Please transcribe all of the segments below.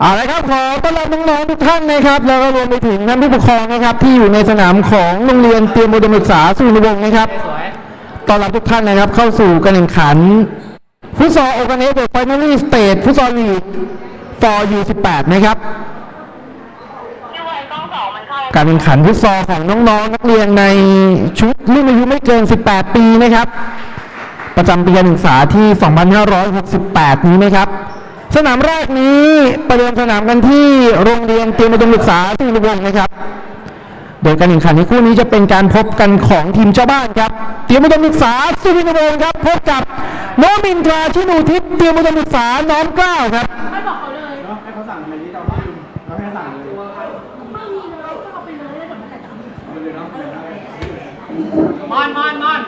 เอาละครับขอต้อนรับน้องๆทุกท่านนะครับ แล้วก็รวมไปถึงท่านผู้ปกครองนะครับ ที่อยู่ในสนามของโรงเรียนเตรียมอุดมศึกษาสุรินทรวงศ์นะครับต้อนรับทุกท่านนะครับ เข้าสู่การแข่งขัน ฟุตซอลโอเ n เนสเดอะไฟนอลี่สเตทฟุตซอลลีก for U18 นะครับพี่ไวกล้องสองมันเข้าการแข่งขันฟุตซอลของน้องๆ นักเรียนในชุดรุ่นอายุไม่เกิน 18 ปีนะครับ ประจำปีการศึกษาที่ 2568 นี้นะครับ สนามแรกนี้ประเดิมสนามกันที่โรงเรียนเตรียมอุดมศึกษาสุรินทร์วงนะครับ โดยการแข่งขันในคู่นี้จะเป็นการพบกันของทีมเจ้าบ้านครับ เตรียมอุดมศึกษาสุรินทร์วงครับพบกับน้องมินทราชินูทิพย์เตรียมอุดมศึกษาน้อมกล้าวครับไม่บอกเขาเลยให้เขาสั่งในนี้เราไม่เราให้สั่งเลยไม่มีเลยก็เอาไปเลยแล้วเดี๋ยวมันจะจำเอาไปเลยเนาะมอนมอนมอน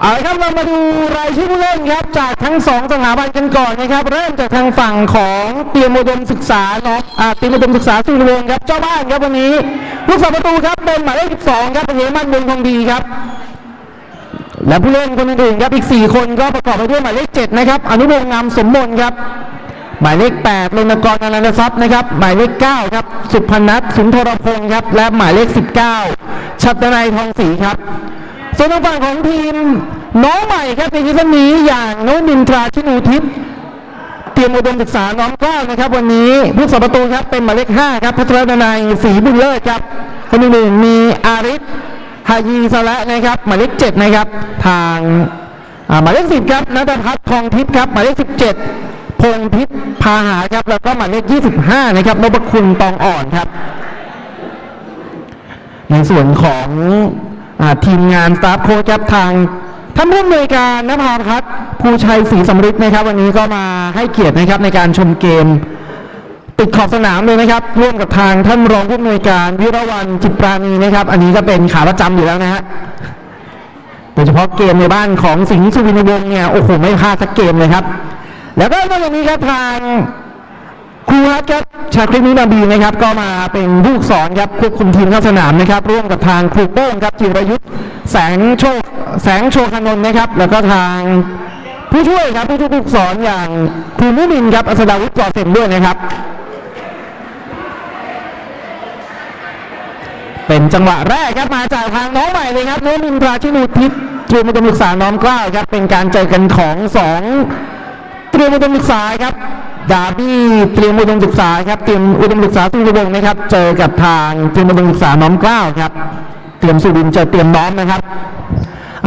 เอาละครับเรามาดูรายชื่อผู้เล่นครับจากทั้งสองสถาบันกันก่อนนะครับ เริ่มจากทางฝั่งของเตรียมอุดมศึกษาเนาะอ่าเตรียมอุดมศึกษาสุริวงศ์ครับเจ้าบ้านครับวันนี้ลูกสาวประตูครับเป็นหมายเลข12ครับเป็นเฮมันบุญทองดีครับ และผู้เล่นคนอื่นๆครับอีก 4 คนก็ประกอบไปด้วยหมายเลข7นะครับอนุวงศ์งามสมมนครับ หมายเลข8รณกรอนันทรัพย์นะครับหมายเลข9ครับสุพนัทสุนทรพงศ์ครับและหมายเลข 19ชัตนัยทองศรีครับ ส่วนทางฝั่งของทีมน้องใหม่ครับในซีซั่นนี้อย่างโนองมินทราชินูทิพย์เตรียมอุดมศึกษาน้องก้านะครับ วันนี้ผู้สาประตูครับเป็นหมายเลข5ครับพัทรดนัยศรีบุญเลิศครับคนอื่นมีอาริสฮายีสละนะครับหมายเลข7นะครับ ทางอ่าหมายเลข10ครับนัทพัฒน์ทองทิพย์ครับหมายเลข17พงพิษพาหาครับ แล้วก็หมายเลข25นะครับนพคุณตองอ่อนครับ ในส่วนของ ทีมงานสตาฟโค้ชครับทางท่านผู้อำนวยการนภาพัฒน์ภูชัยศรีสำริดนะครับ วันนี้ก็มาให้เกียรตินะครับในการชมเกมติดขอบสนามเลยนะครับ ร่วมกับทางท่านรองผู้อำนวยการวิรวันจิตปราณีนะครับ อันนี้ก็เป็นขาประจำอยู่แล้วนะฮะโดยเฉพาะเกมในบ้านของสิงห์สุวินวงศ์เนี่ยโอ้โหไม่พลาดสักเกมเลยครับ แล้วก็นอกจากนี้ครับทาง ชาคริมินาบีนะครับก็มาเป็นผู้สอนครับควบคุมทีมเข้าสนามนะครับ ร่วมกับทางครูโป้งครับจิรยุทธ์แสงโชคแสงโชคนนท์นะครับ แล้วก็ทางผู้ช่วยครับผู้ช่วยผู้สอนอย่างครูมุมินครับอัศดาวุฒิจอเซมด้วยนะครับ เป็นจังหวะแรกครับมาจากทางน้องใหม่เลยครับโนมินราชินูทิพย์เตรียมอุดมศึกษาน้อมกล้าครับเป็นการเจอกันของสองเตรียมอุดมศึกษาครับ ดาบี้เตรียมอุดมศึกษาครับเตรียมอุดมศึกษาสุริวงศ์นะครับ เจอกับทางเตรียมอุดมศึกษาน้อมเกล้าครับ เตรียมสุรินทร์เจอเตรียมน้อมนะครับ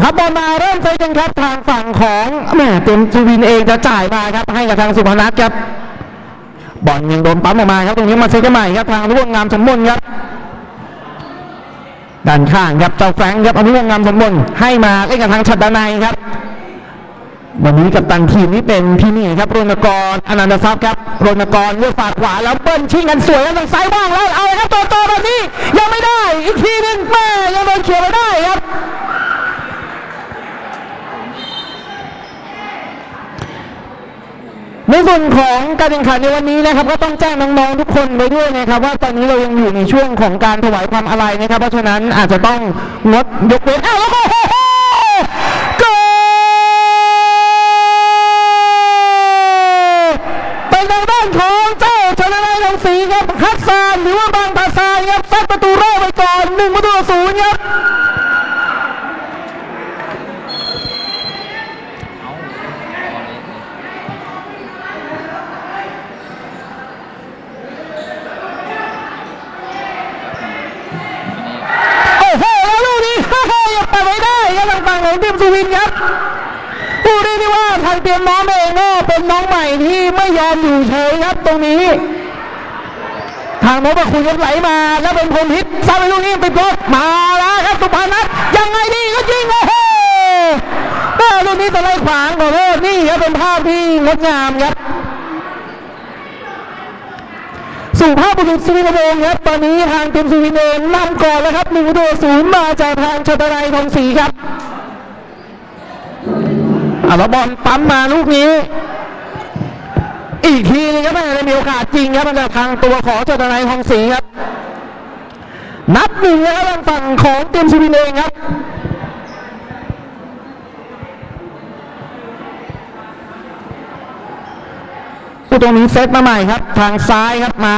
ครับบอลมาเริ่มใช้กันครับทางฝั่งของแหม่เตรียมสุรินทร์เองจะจ่ายมาครับ ให้กับทางสุพนัทครับบอลยังโดนปั๊มออกมาครับตรงนี้มาเซตกันใหม่ครับทางร่วงงามสมบูรณ์ครับด้านข้างครับเจ้าแฟงครับอนุวงศ์งามสมบูรณ์ให้มาเล่นกับทางชัดดานัยครับ วันนี้กับตันทีมนี้เป็นพี่นี่ครับรณกรอนันตทรัพย์ครับรณกรเลือกฝากขวาแล้วเปิ้ลชิงกันสวยแล้วทางซ้ายว่างแล้วเอาเลยครับตัวโตแบบนี้ยังไม่ได้อีกทีหนึงแม่ยังโดนเขียวไม่ได้ครับในส่วนของการแข่งขันในวันนี้นะครับ ก็ต้องแจ้งน้องๆทุกคนไปด้วยนะครับ ว่าตอนนี้เรายังอยู่ในช่วงของการถวายความอาลัยนะครับ เพราะฉะนั้นอาจจะต้องงดยกเว้นอ้าวแล้วก็โอ้โหโกลเป็นทางด้านของเจ้าชนะนายทองศรีครับฮัสซานหรือว่าบางตาซายครับซัดประตูแรกไปก่อนหนึ่งประตูต่อศูนย์ครับ โอ้โหแล้วลูกนี้ ฮ่าฮ่ายังปัดไว้ได้ครับทางฝั่งของทีมสุวินครับผู้นี้นี่ว่าทาง เตรียมน้องเองก็เป็นน้องใหม่ที่ไม่ยอมอยู่เฉยครับตรงนี้ ทางโนบะคุณยังไหลมา แล้วเป็นพรหมฮิตซ้ำไปลูกนี้ไปโพสมาแล้วครับสุพานัทยังไงดีก็ยิงโอ้โหแม่ลูกนี้ตะไลขวางขอโทษนี่ครับเป็นภาพที่งดงามครับสุภาพบุรุษสุวินวงศ์ครับตอนนี้ทางทีมสุวินเองนำก่อนแล้วครับหนึ่งประตูศูนย์มาจากทางชตรัยทองศรีครับ อะแล้วบอลปั๊มมาลูกนี้ อีกทีนึงครับไม่ได้มีโอกาสจริงครับมันจากทางตัวของชตรัยทองศรีครับ นับหนึ่งแล้วทางฝั่งของทีมสุวินเองครับผู้ตรงนี้เซตมาใหม่ครับ ทางซ้ายครับมา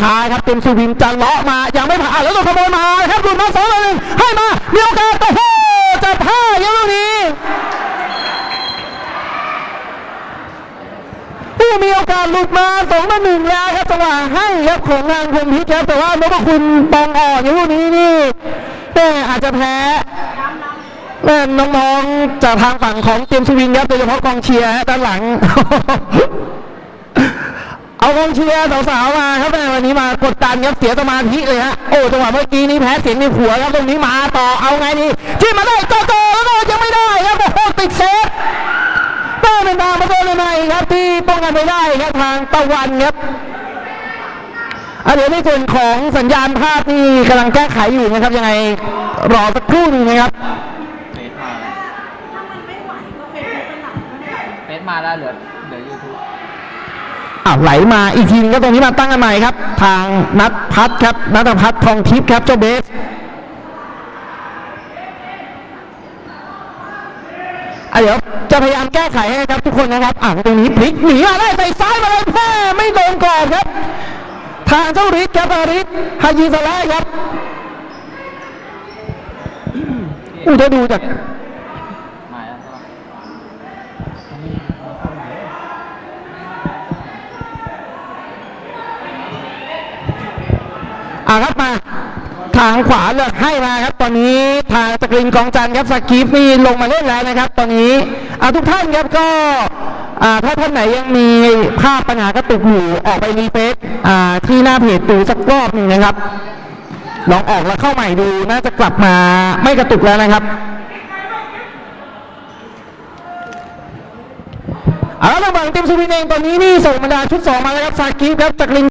ช้าๆครับเต็มสุวินจะเลาะมายังไม่ผ่านแล้วตัวขโมยมาครับหลุดมาสองต่อหนึ่งให้มามีโอกาสโอ้โหจะพลาดอย่างนี้ผู้มีโอกาส หลุดมาสองต่อหนึ่งแล้วครับจังหวะให้ครับของทางคมพิษครับแต่ว่านพคุณปองอ่อนอย่างลูกนี้นี่แม่อาจจะแพ้แม่น้องๆจากทางฝั่งของเตรียมสวินครับโดยเฉพาะกองเชียร์ด้านหลัง เอากองเชียร์สาวๆมาครับแม่วันนี้มากดดันครับเสียสมาธิเลยฮะโอ้จังหวะเมื่อกี้นี้แพ้เสียงในหัวครับตรงนี้มาต่อเอาไงดีที่มาได้ต่อต่อแล้วก็ยังไม่ได้ครับโอ้โหติดเซฟก็เป็นทางประตูใหมครับที่ กันไม่ได้ครับทางตะวันครับอะเดี๋ยวในส่วนของสัญญาณภาพที่กำลังแก้ไขอยู่นะครับยังไงรอสักครู่หนึงนะครับเฟซมาถ้ามันไม่ไหวก็เฟซบุ๊กเป็นหลักก็ได้เฟซมาแล้วเหลือเหลือยูทูบอ้าวไหลมาอีกทีนึงก็ตรงนี้มาตั้งกันใหม่ครับ ทางนัทพัฒน์ครับนัทพัฒน์ทองทิพย์ครับเจ้าเบสอะเดี๋ยว จะพยายามแก้ไขให้ครับทุกคนนะครับอ่าตรงนี้พลิกหนีมาได้ใส่ซ้ายมาเลยแม่ไม่โดนกรอบครับ ทางเจ้าฤทธิ์ครับอาริสฮายีสลายครับอู้จะดูจากมาแล้วใช่ะอ่าครับมาทางขวาเลือกให้มาครับ ตอนนี้ทางสกรินกองจันครับสกีฟนี่ลงมาเล่นแล้วนะครับ ตอนนี้ อาทุกท่านครับก็ถ้าท่านไหนยังมีภาพปัญหากระตุกอยู่ออกไปรีเฟซที่หน้าเพจดูสักรอบหนึ่งนะครับลองออกแล้วเข้าใหม่ดูน่าจะกลับมาไม่กระตุกแล้วนะครับเอาละทางฝั่งทีมสุวินเองตอนนี้นี่ส่งบรรดาชุดสองมาแล้วครับสากีฟครับจากลิน